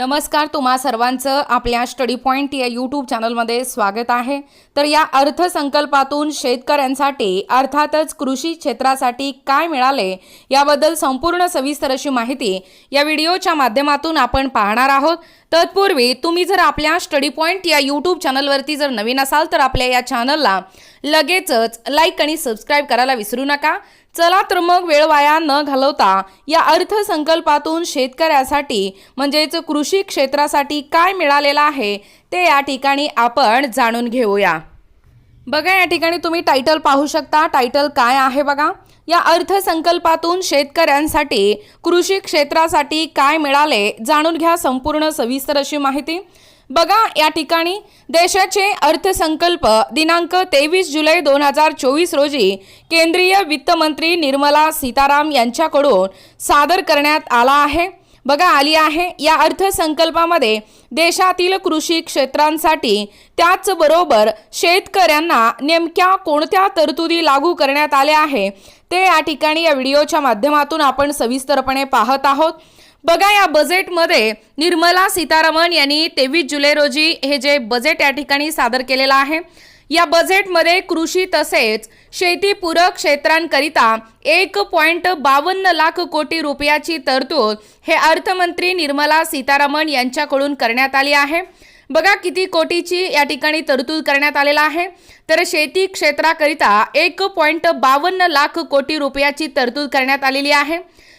नमस्कार तुम्हा सर्वांचं आपल्या स्टडी पॉईंट या यूट्यूब चॅनलमध्ये स्वागत आहे. तर या अर्थसंकल्पातून शेतकऱ्यांसाठी अर्थातच कृषी क्षेत्रासाठी काय मिळाले याबद्दल संपूर्ण सविस्तर अशी माहिती या व्हिडिओच्या माध्यमातून आपण पाहणार आहोत. तत्पूर्वी तुम्ही जर आपल्या स्टडी पॉईंट या यूट्यूब चॅनलवरती जर नवीन असाल तर आपल्या या चॅनलला लगेचच लाईक आणि सबस्क्राईब करायला विसरू नका. चला तर मग वेळ वाया न घालवता या अर्थसंकल्पातून शेतकऱ्यासाठी म्हणजेच कृषी क्षेत्रासाठी काय मिळालेलं आहे ते या ठिकाणी आपण जाणून घेऊया. बघा या ठिकाणी तुम्ही टायटल पाहू शकता. टायटल काय आहे बघा? या अर्थसंकल्पातून शेतकऱ्यांसाठी कृषी क्षेत्रासाठी काय मिळाले जाणून घ्या संपूर्ण सविस्तर अशी माहिती. बघा या ठिकाणी देशाचे अर्थसंकल्प दिनांक तेवीस जुलै दोन हजार चोवीस रोजी केंद्रीय वित्तमंत्री निर्मला सीताराम यांच्याकडून सादर करण्यात आला आहे. बघा आली आहे. या अर्थसंकल्पामध्ये देशातील कृषी क्षेत्रांसाठी त्याचबरोबर शेतकऱ्यांना नेमक्या कोणत्या तरतुदी लागू करण्यात आल्या आहे ते या ठिकाणी या व्हिडिओच्या माध्यमातून आपण सविस्तरपणे पाहत आहोत. बघा या बजेटमध्ये निर्मला सीतारामन यांनी तेवीस जुलै रोजी हे जे बजेट या ठिकाणी सादर केलेलं आहे. या बजेटमध्ये कृषी तसेच शेतीपूरक क्षेत्रांकरिता एक पॉईंट बावन्न लाख कोटी रुपयाची तरतूद हे अर्थमंत्री निर्मला सीतारामन यांच्याकडून करण्यात आली आहे. बघा किती कोटीची या ठिकाणी तरतूद करण्यात आलेला आहे. तर शेती क्षेत्राकरिता एक पॉईंट बावन्न लाख कोटी रुपयाची तरतूद करण्यात आलेली आहे.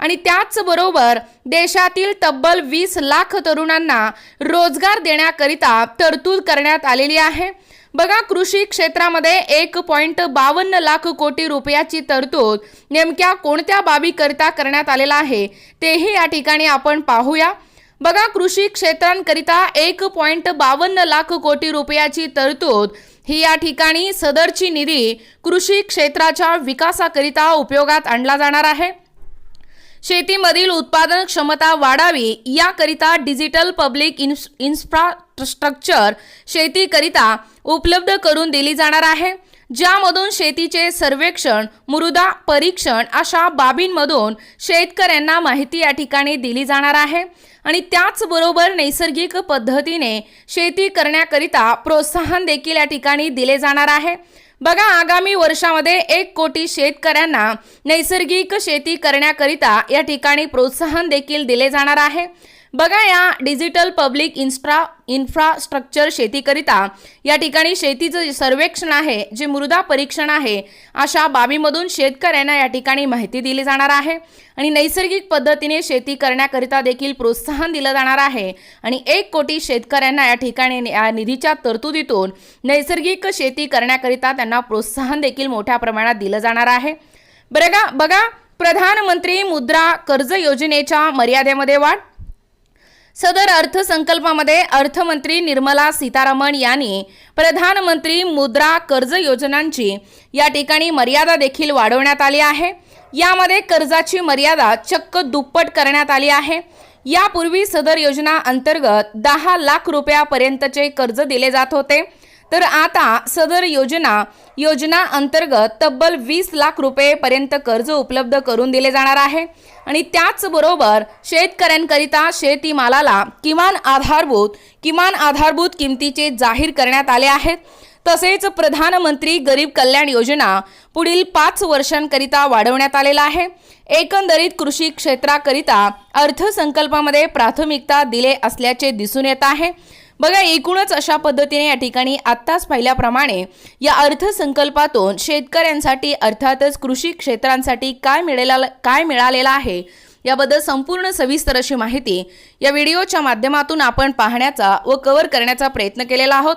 आणि त्याचबरोबर देशातील तब्बल वीस लाख तरुणांना रोजगार देण्याकरिता तरतूद करण्यात आलेली आहे. बघा कृषी क्षेत्रामध्ये एक पॉईंट बावन्न लाख कोटी रुपयाची तरतूद नेमक्या कोणत्या बाबीकरिता करण्यात आलेला आहे तेही या ठिकाणी आपण पाहूया. बघा कृषी क्षेत्रांकरिता एक पॉईंट बावन्न लाख कोटी रुपयाची तरतूद ही या ठिकाणी सदरची निधी कृषी क्षेत्राच्या विकासाकरिता उपयोगात आणला जाणार आहे. शेतीमधील उत्पादन क्षमता वाढावी याकरिता डिजिटल पब्लिक इन्स इन्फ्रास्ट्रक्चर शेतीकरिता उपलब्ध करून दिली जाणार आहे ज्यामधून शेतीचे सर्वेक्षण मृदा परीक्षण अशा बाबींमधून शेतकऱ्यांना माहिती या ठिकाणी दिली जाणार आहे आणि त्याचबरोबर नैसर्गिक पद्धतीने शेती करण्याकरिता प्रोत्साहन देखील या ठिकाणी दिले जाणार आहे. बघा आगामी वर्षामध्ये एक कोटी शेतकऱ्यांना नैसर्गिक शेती करण्याकरिता या ठिकाणी प्रोत्साहन देखील दिले जाणार आहे. बघा या डिजिटल पब्लिक इन्स्ट्रा इन्फ्रास्ट्रक्चर शेतीकरिता या ठिकाणी शेतीचं जे सर्वेक्षण आहे जे मृदा परीक्षण आहे अशा बाबीमधून शेतकऱ्यांना या ठिकाणी माहिती दिली जाणार आहे. आणि नैसर्गिक पद्धतीने शेती करण्याकरिता देखील प्रोत्साहन दिलं जाणार आहे. आणि एक कोटी शेतकऱ्यांना या ठिकाणी या निधीच्या तरतुदीतून नैसर्गिक शेती करण्याकरिता त्यांना प्रोत्साहन देखील मोठ्या प्रमाणात दिलं जाणार आहे. बरं बघा प्रधानमंत्री मुद्रा कर्ज योजनेच्या मर्यादेमध्ये वाढ. सदर अर्थसंकल्पामध्ये अर्थमंत्री निर्मला सीतारामन यांनी प्रधानमंत्री मुद्रा कर्ज योजनांची या ठिकाणी मर्यादा देखील वाढवण्यात आली आहे. यामध्ये कर्जाची मर्यादा चक्क दुप्पट करण्यात आली आहे. यापूर्वी सदर योजना अंतर्गत दहा लाख रुपयापर्यंतचे कर्ज दिले जात होते. तर आता सदर योजना योजना अंतर्गत तब्बल वीस लाख रुपयेपर्यंत कर्ज उपलब्ध करून दिले जाणार आहे. आणि त्याचबरोबर शेतकऱ्यांकरिता शेतीमालाला किमान आधारभूत किमान आधारभूत किमतीचे जाहीर करण्यात आले आहेत. तसेच प्रधानमंत्री गरीब कल्याण योजना पुढील पाच वर्षांकरिता वाढवण्यात आलेला आहे. एकंदरीत कृषी क्षेत्राकरिता अर्थसंकल्पामध्ये प्राथमिकता दिले असल्याचे दिसून येत आहे. बघा एकूणच अशा पद्धतीने या ठिकाणी आत्ताच पाहिल्याप्रमाणे या अर्थसंकल्पातून शेतकऱ्यांसाठी अर्थातच कृषी क्षेत्रांसाठी काय मिळेला काय मिळालेलं आहे याबद्दल संपूर्ण सविस्तर अशी माहिती या व्हिडिओच्या माध्यमातून आपण पाहण्याचा व कव्हर करण्याचा प्रयत्न केलेला आहोत.